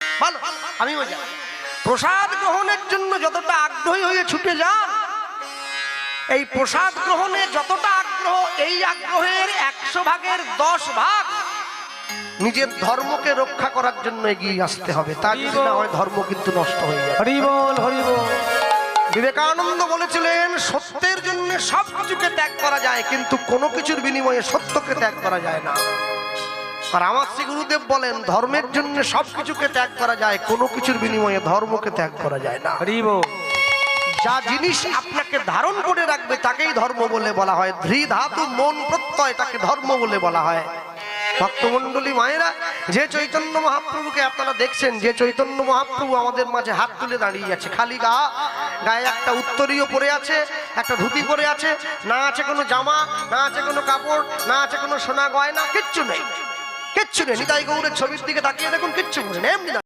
ভালো আমিও যাই প্রসাদ গ্রহণের জন্য যতটা আগ্রহী হয়ে ছুটে যান এই প্রসাদ গ্রহণে যতটা আগ্রহ এই আগ্রহের একশো ভাগের দশ ভাগ নিজের ধর্মকে রক্ষা করার জন্য এগিয়ে আসতে হবে। তা যদি না হয় ধর্ম কিন্তু নষ্ট হয়ে যাবে। হরি বল হরি বল। বিবেকানন্দ বলেছিলেন সত্যের জন্য সব কিছুকে ত্যাগ করা যায় কিন্তু কোনো কিছুর বিনিময়ে সত্যকে ত্যাগ করা যায় না। আর আমার শ্রী গুরুদেব বলেন ধর্মের জন্য সব কিছুকে ত্যাগ করা যায় কোনো কিছুর বিনিময়ে ধর্মকে ত্যাগ করা যায় না। যা জিনিস আপনাকে ধারণ করে রাখবে তাকেই ধর্ম বলে বলা হয়। ধৃ ধাতু মন প্রত্যয় তাকে ধর্ম বলে বলা হয়। ভক্তমন্ডলী মায়েরা যে চৈতন্য মহাপ্রভুকে আপনারা দেখছেন যে চৈতন্য মহাপ্রভু আমাদের মাঝে হাত তুলে দাঁড়িয়ে আছে। খালি গা গায়ে একটা উত্তরীয় পরে আছে একটা ধুতি পরে আছে না আছে কোনো জামা না আছে কোনো কাপড় না আছে কোনো সোনা গয়না কিচ্ছু নেই। কিচ্ছু নেই নিতাই গৌরের ছবির দিকে তাকিয়ে দেখুন কিচ্ছু নেই।